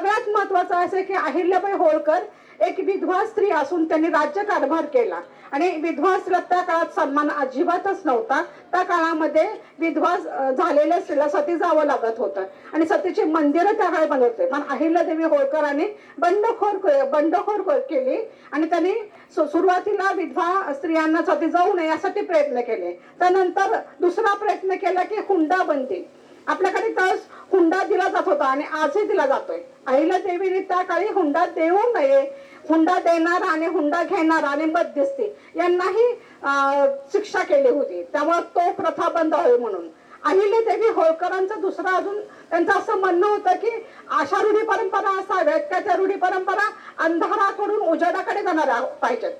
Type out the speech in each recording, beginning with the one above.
सगळ्यात महत्वाचं असं की अहिल्याबाई होळकर एक विधवा स्त्री असून त्यांनी राज्य कारभार केला. आणि विधवा स्त्रीला त्या काळात सन्मान अजिबातच नव्हता. त्या काळामध्ये विधवा झालेल्या स्त्रीला सती जावं लागत होतं. आणि सतीची मंदिरं त्या काळी बनत होते पण अहिल्यादेवी होळकरांनी बंडखोर बंडखोर केली. आणि त्यांनी सुरुवातीला विधवा स्त्रियांना सती जाऊ नये यासाठी प्रयत्न केले. त्यानंतर दुसरा प्रयत्न केला की हुंडा बंदी आपल्याकडे तर हुंडा दिला जात होता आणि आजही दिला जातोय. अहिल्या देवीने त्या काळी हुंडा देऊ नये. हुंडा देणारा आणि हुंडा घेणारा आणि मध्यस्थी यांनाही शिक्षा केली होती. त्यामुळे तो प्रथा बंद होईल म्हणून. अहिल्या देवी होळकरांचं दुसरं अजून त्यांचं असं म्हणणं होतं की अशा रूढी परंपरा असाव्यात का त्या रूढी परंपरा अंधाराकडून उजेडाकडे जाणाऱ्या पाहिजेत?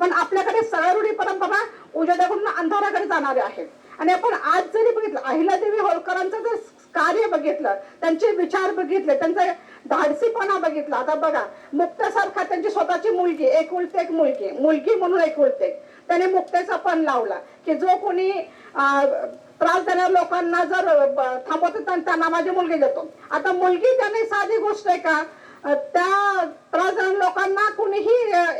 पण आपल्याकडे सगळ्या रूढी परंपरा उजेडाकडून अंधाराकडे जाणारे आहेत. आणि आपण आज जरी बघितलं अहिल्यादेवी बघितलं त्यांचे विचार बघितले त्यांचा धाडसीपणा बघितला. आता बघा मुक्तासारखा त्यांची स्वतःची मुलगी एकुलते एक मुलगी मुलगी म्हणून एक उलते त्याने मुक्तेचा पण लावला की जो कोणी त्रास देणाऱ्या लोकांना जर थांबवतो त्यांना माझी मुलगी देतो. आता मुलगी त्याने साधी गोष्ट आहे का? त्या त्रास लोकांना कुणीही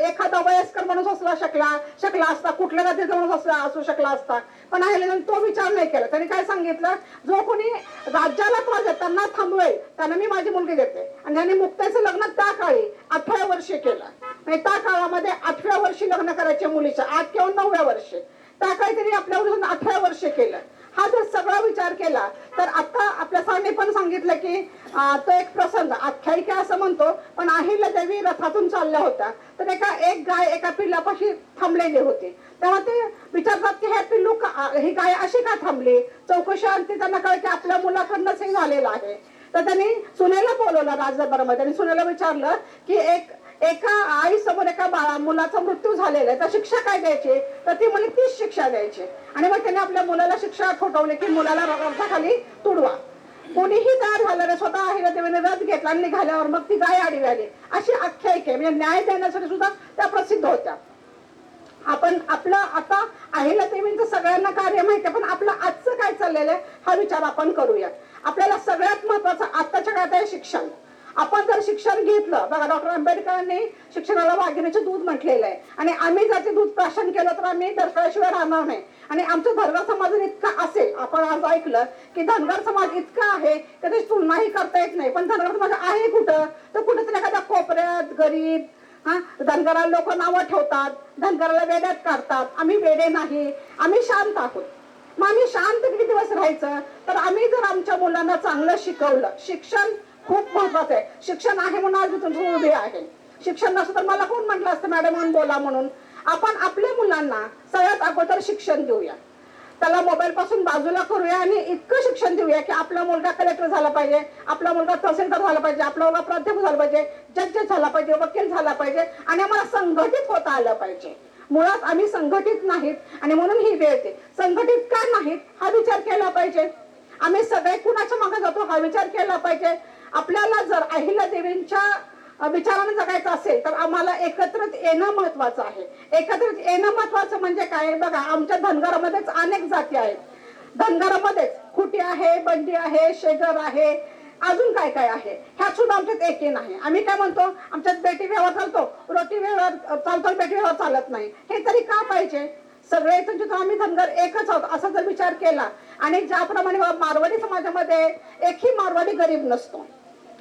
एखादा वयस्कर माणूस असला शकला शकला असता कुठल्या जातीचा माणूस असला असू शकला असता. पण आहे तो विचार नाही केला. त्यांनी काय सांगितलं? जो कोणी राज्याला त्रास देत त्यांना थांबवेल. त्यांना मी माझी मुलगी देते. आणि त्यांनी मुक्ताचं लग्न त्या काळी अठराव्या वर्षी केलं. आणि त्या काळामध्ये आठव्या वर्षी लग्न करायचे मुलीच्या आठ किंवा नवव्या वर्षी. त्या काळी त्यांनी आपल्यावर अठरा वर्षी केलं. हा जर सगळा विचार केला तर आता आपल्या सरांनी पण सांगितलं की तो एक प्रसंग आख्यायिका असं म्हणतो पण अहिल्या देवी रथातून चालल्या होत्या. तर एका एक गाय एका पिल्लापाशी थांबलेली होती. तेव्हा ते विचारतात की हे पिल्लू का- ही गाय अशी का थांबली? चौकशी अंती त्यांना कळ की आपल्या मुलाकडनंच हे झालेलं आहे. तर त्यांनी सुनेला बोलवलं राजदरबारामध्ये. आणि सुनेला विचारलं की एक एका आई समोर एका बाळा मुलाचा मृत्यू झालेला आहे तर शिक्षा काय द्यायची? तर ती म्हणे तीच शिक्षा द्यायची. आणि मग त्याने आपल्या मुलाला शिक्षा ठोठवली की मुलाला रक्ताखाली तुडवा. कोणीही तयार झालं नाही स्वतः अहिल्यादेवीने रथ घेतला आणि निघाल्यावर मग ती गाय आडवी आली. अशी आख्यायिका आहे. म्हणजे न्याय देण्यासाठी सुद्धा त्या प्रसिद्ध होत्या. आपण आपलं आता अहिल्या सगळ्यांना कार्य माहिती आहे पण आपलं आजचं काय चाललेलं आहे हा विचार आपण करूया आपल्याला सगळ्यात महत्वाचं आत्ताच्या काळात आहे शिक्षण. आपण जर शिक्षण घेतलं बघा डॉक्टर आंबेडकरांनी शिक्षणाला वाघिणीचे दूध म्हटलेलं आहे. आणि आम्ही जर ते दूध प्राशन केलं तर आम्ही दरकळ्याशिवाय राहणार नाही. आणि आमचं धनगर समाज इतका असेल आपण आज ऐकलं की धनगर समाज इतका आहे की त्याची तुलनाही करता येत नाही. पण धनगर समाज आहे कुठं? तर कुठेतरी एखाद्या कोपऱ्यात गरीब हा धनगराला लोक नावं ठेवतात धनगराला वेड्यात काढतात. आम्ही वेडे नाही. आम्ही शांत आहोत. मग आम्ही शांत किती दिवस राहायचं? तर आम्ही जर आमच्या मुलांना चांगलं शिकवलं शिक्षण खूप महत्वाचं आहे. शिक्षण आहे म्हणून आज मी तुमचं उभे आहे. शिक्षण नसतं तर मला कोण म्हटलं असतं मॅडम म्हणून बोला म्हणून. आपण आपल्या मुलांना सगळ्यात अगोदर शिक्षण देऊया. त्याला मोबाईल पासून बाजूला करूया आणि इतकं शिक्षण देऊया की आपला मुलगा कलेक्टर झाला पाहिजे आपला मुलगा तहसीलदार झाला पाहिजे आपला मुलगा प्राध्यापक झाला पाहिजे जज झाला पाहिजे वकील झाला पाहिजे आणि आम्हाला संघटित होता आलं पाहिजे. मुळात आम्ही संघटित नाहीत आणि म्हणून ही वेळ येते. संघटित का नाहीत? हा विचार केला पाहिजे. आम्ही सगळे कुणाच्या मागे जातो? हा विचार केला पाहिजे. आपल्याला जर अहिल्या देवींच्या विचाराने जगायचं असेल तर आम्हाला एकत्रित येणं महत्वाचं आहे. एकत्रित येणं महत्वाचं म्हणजे काय? बघा आमच्या धनगरामध्येच अनेक जाती आहेत. धनगरामध्येच खुटी आहे बंडी आहे शेगर आहे अजून काय काय आहे? ह्या सुद्धा आमच्यात एकी नाही आम्ही काय म्हणतो? आमच्यात बेटी व्यवहार चालतो. रोटी व्यवहार चालतो बेटी व्यवहार चालत नाही. हे तरी का पाहिजे? सगळे इथून जिथं आम्ही धनगर एकच आहोत असा जर विचार केला आणि ज्याप्रमाणे मारवाडी समाजामध्ये एकही मारवाडी गरीब नसतो.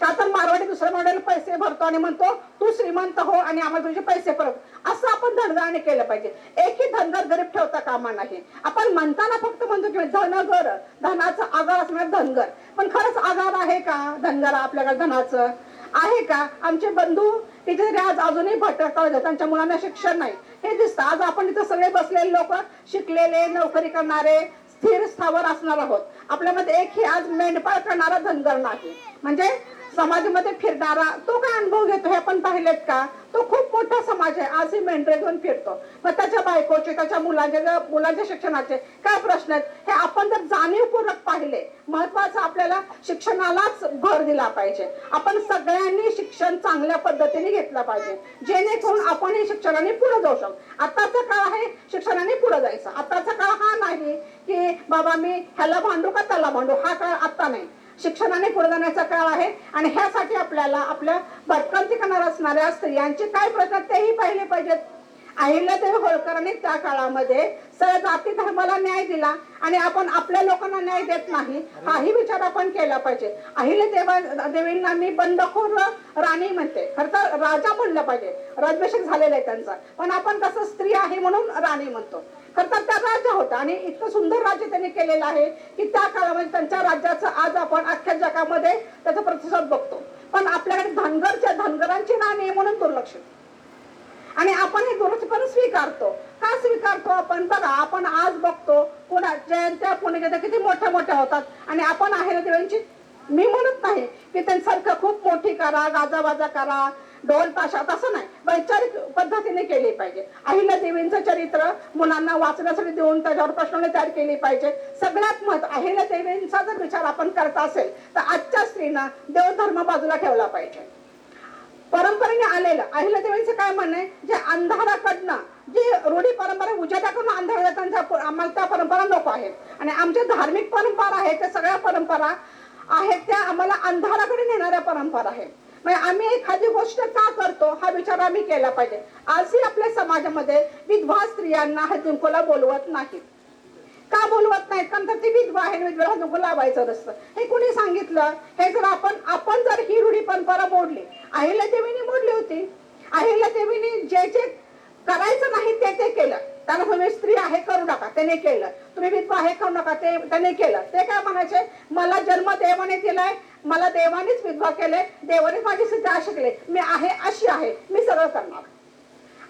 का तर मारवाडी दुसऱ्या मॉडेल पैसे भरतो आणि म्हणतो तू श्रीमंत हो आणि आम्हाला तुझे पैसे परत. असं आपण धनगराने केलं पाहिजे. एकही धनगर गरीब ठेवता कामा नाही. आपण म्हणताना फक्त म्हणतो की धनगर धनाचं आगार असणार धनगर. पण खरंच आगार आहे का? धनगर आपल्याकडे धनाचं आहे का? आमचे बंधू तिथे आज अजूनही भटकतात त्यांच्या मुलांना शिक्षण नाही. हे दिसतं. आज आपण इथं सगळे बसलेले लोक शिकलेले नोकरी करणारे स्थिर स्थावर असणार आहोत. आपल्यामध्ये एकही आज मेंढपाळ करणारा धनगर नाही. म्हणजे समाजामध्ये फिरणारा तो काय अनुभव घेतो हे आपण पाहिलेत का? तो खूप मोठा समाज आहे. आजही मेंढरे घेऊन फिरतो. मग त्याच्या बायकोचे त्याच्या मुलांच्या मुलांच्या शिक्षणाचे काय प्रश्न आहेत? हे आपण जर जाणीवपूर्वक पाहिले महत्वाचं आपल्याला शिक्षणालाच भर दिला पाहिजे. आपण सगळ्यांनी शिक्षण चांगल्या पद्धतीने घेतलं पाहिजे. जेणेकरून आपण हे शिक्षणाने पुढे जाऊ शकतो आताचा काळ आहे शिक्षणाने पुढे जायचं. आताचा काळ हा नाही की बाबा मी ह्याला भांडू का त्याला भांडू? हा काळ आता नाही. शिक्षणाने पुढे जाण्याचा काळ आहे. आणि ह्यासाठी आपल्याला आपल्या भटकंती करणार असणाऱ्या स्त्रियांचे काय प्रश्न तेही पाहिले पाहिजेत. अहिल्यादेवी होळकरांनी त्या काळामध्ये सर्व जाती धर्माला न्याय दिला आणि आपण आपल्या लोकांना न्याय देत नाही हाही विचार आपण केला पाहिजे. अहिल्यादेवा देवींना मी बंडखोर राणी म्हणते. खरं तर राजा म्हणलं पाहिजे. राज्याभिषेक झालेला आहे त्यांचा. पण आपण कसं स्त्री आहे म्हणून राणी म्हणतो. खर तर त्या राजा होता आणि इतकं सुंदर राज्य त्यांनी केलेलं आहे की त्या काळामध्ये त्यांच्या राज्याचं आज आपण अख्ख्या जगामध्ये त्याचा प्रतिसाद बघतो. पण आपल्याकडे धनगरच्या धनगरांची राणी आहे म्हणून दुर्लक्षित आणि आपण हे दुरुस्तपणे स्वीकारतो. का स्वीकारतो आपण? बघा आपण आज बघतो पुन्हा जयंत्या पुणे किती मोठ्या मोठ्या होतात. आणि आपण आहे देवांची मी म्हणत नाही की त्यांच्यासारखं खूप मोठी करा गाजाबाजा करा ढोल पाशा तसं नाही. वैचारिक पद्धतीने केली पाहिजे. अहिल्या देवींचं चरित्र मुलांना वाचण्यासाठी देऊन त्याच्यावर प्रश्न तयार केली पाहिजे. सगळ्यात महत्त्व अहिल्या देवींचा जर विचार आपण करत असेल तर आजच्या स्त्रीनं देवधर्म बाजूला ठेवला पाहिजे. परंपरेने आलेलं. अहिल्या देवींचं काय म्हणणं आहे? जे अंधाराकडनं जे रूढी परंपरा उजेडाकडून अंधार त्यांच्या आम्हाला त्या परंपरा नको आहेत. आणि आमच्या धार्मिक परंपरा आहेत त्या सगळ्या परंपरा आहेत त्या आम्हाला अंधाराकडे नेणाऱ्या परंपरा आहेत. म्हणजे आम्ही एखादी गोष्ट का करतो हा विचार आम्ही केला पाहिजे. आजही आपल्या समाजामध्ये विधवा स्त्रियांना हळदीकुंकूला बोलवत नाहीत. का बोलवत नाहीत कारण तर ती विधवा आहे विधवेला नको लावायचं नसतं हे कुणी सांगितलं? हे जर आपण आपण जर ही रूढी परंपरा मोडली अहिल्या देवीने मोडली होती. अहिल्या देवीने जे जे करायचं नाही ते ते केलं. त्याला तुम्ही स्त्री आहे करू नका. त्याने केलं. तुम्ही विधवा आहे करू नका. ते त्याने केलं. ते काय म्हणायचे? मला जन्म देवाने दिलाय. मला देवानेच विधवा केले. देवानेच माझी सिद्ध शिकले मी आहे अशी आहे. मी सगळं करणार.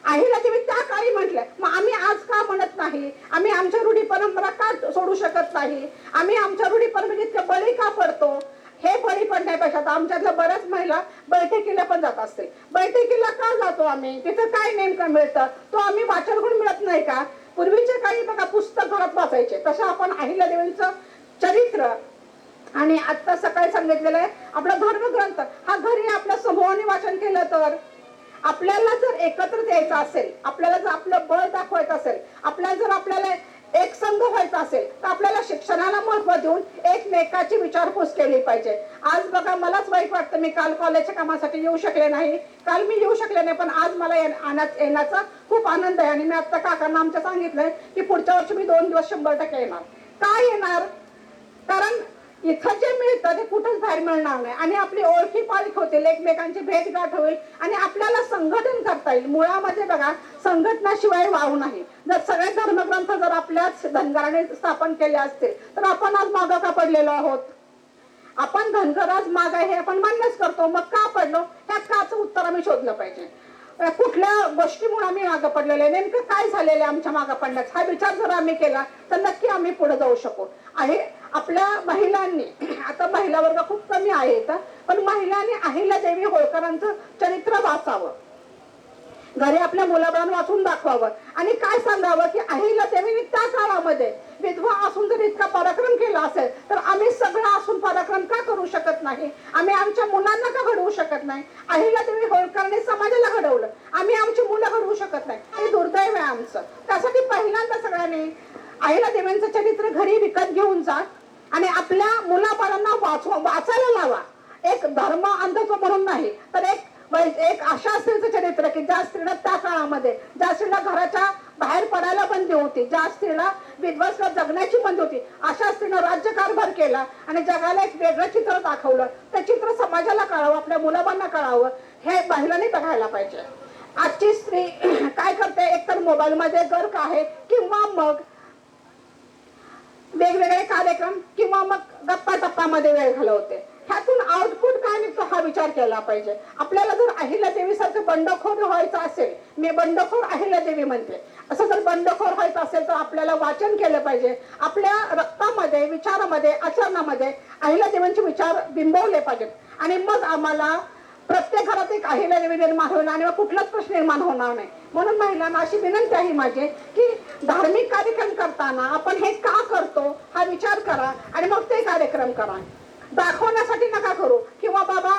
आईला तुम्ही त्या काळी म्हटलं मग आम्ही आज का म्हणत नाही. आम्ही आमच्या रूढी परंपरा का सोडू शकत नाही? आम्ही आमच्या रूढी परंपरेत इतकं बळी का पडतो? हे बळी पडण्यापेक्षा आता आमच्यातल्या बऱ्याच महिला बैठकीला पण जात असते. बैठकीला का जातो आम्ही? तिथं काय नेमकं मिळतं? तो आम्ही वाचन करून मिळत नाही का? पूर्वीच्या काळी बघा पुस्तक घरात वाचायचे. तसं आपण अहिल्या देवींचं चरित्र आणि आता सकाळी सांगितलेलं आहे. आपला धर्मग्रंथ हा घरी आपल्या समूहाने वाचन केलं तर? आपल्याला जर एकत्र यायचं असेल आपल्याला जर आपलं बळ दाखवायचं असेल आपल्याला जर आपल्याला एक संघ व्हायचा असेल तर आपल्याला शिक्षणाला महत्त्व देऊन एकमेकाची विचारपूस केली पाहिजे. आज बघा मलाच वाईट वाटतं मी काल कॉलेजच्या कामासाठी येऊ शकले नाही. काल मी येऊ शकले नाही पण आज मला येण्याचा खूप आनंद आहे. आणि मी आता काकांना आमच्या सांगितलंय की पुढच्या वर्षी मी दोन दिवस शंभर टक्के येणार. का येणार? कारण इथं जे मिळतं ते कुठंच बाहेर मिळणार नाही. आणि आपली ओळखी पालख होतील एकमेकांची भेटगाठ होईल आणि आपल्याला संघटन करता येईल. मुळामध्ये बघा संघटनाशिवाय वाव नाही. जर सगळे धर्मग्रंथ जर आपल्याच धनगराने स्थापन केले असतील तर आपण आज मागं का पडलेलो आहोत? आपण धनगर आज माग आहे हे आपण मान्यच करतो. मग का पडलो? ह्या काच उत्तर आम्ही शोधलं पाहिजे. कुठल्या गोष्टीमुळे आम्ही मागं पडलेलो आहे? नेमकं काय झालेलं आहे आमच्या मागं पडण्यास हा विचार जर आम्ही केला तर नक्की आम्ही पुढे जाऊ शकू. आहे आपल्या महिलांनी आता महिला वर्ग खूप कमी आहे पण महिलांनी अहिल्या देवी होळकरांचं चरित्र वाचावं. घरी आपल्या मुलाबाळांना वाचून दाखवावं. आणि काय सांगावं की अहिल्या देवीने त्या काळामध्ये विधवा असून जर इतका पराक्रम केला असेल तर आम्ही सगळं असून पराक्रम का करू शकत नाही? आम्ही आमच्या मुलांना का घडवू शकत नाही अहिल्या देवी होळकरने समाजाला घडवलं आम्ही आमची मुलं घडवू शकत नाही हे दुर्दैव आहे आमचं त्यासाठी पहिल्यांदा सगळ्यांनी अहिल्या देवींचं चरित्र घरी विकत घेऊन जा आणि आपल्या मुलाबाळांना वाचवा वाचायला लावा. एक धर्म अंधत्व म्हणून नाही तर एक एक अशा स्त्रीचं चरित्र की ज्या स्त्रीला त्या काळामध्ये ज्या स्त्रीला घराच्या बाहेर पडायला बंदी होती ज्या स्त्रीला विध्वसला जगण्याची बंदी होती अशा स्त्रीनं राज्यकारभार केला आणि जगाला एक वेगळं चित्र दाखवलं. ते चित्र समाजाला कळावं आपल्या मुलाबांना कळावं हे महिलांनी बघायला पाहिजे. आजची स्त्री काय करते? एकतर मोबाईलमध्ये गर्क आहे किंवा मग वेगवेगळे कार्यक्रम किंवा मग गप्पा टप्पामध्ये वेळ घालवते. ह्यातून आउटपुट काय निघतो हा विचार केला पाहिजे. आपल्याला जर अहिल्या देवी सारखं बंडखोर व्हायचं असेल मी बंडखोर अहिल्या देवी म्हणते. असं जर बंडखोर व्हायचं असेल तर आपल्याला वाचन केलं पाहिजे. आपल्या रक्तामध्ये विचारामध्ये आचरणामध्ये अहिल्या देवींचे विचार बिंबवले पाहिजेत. आणि मग आम्हाला प्रत्येक घरात एक अहिल्या देवी निर्माण होईल आणि मग कुठलाच प्रश्न निर्माण होणार नाही. म्हणून महिलांना अशी विनंती आहे माझी की धार्मिक कार्यक्रम करताना आपण हे विचार करा आणि मग ते कार्यक्रम करा. दाखवण्यासाठी नका करू. किंवा बाबा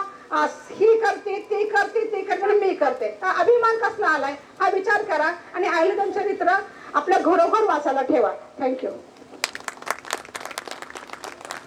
ही करते ती करते ती करते म्हणून मी करते. अभिमान कसला आलाय? हा विचार करा आणि आयुर्वेदन चरित्र आपल्या घरोघर वाचायला ठेवा. थँक्यू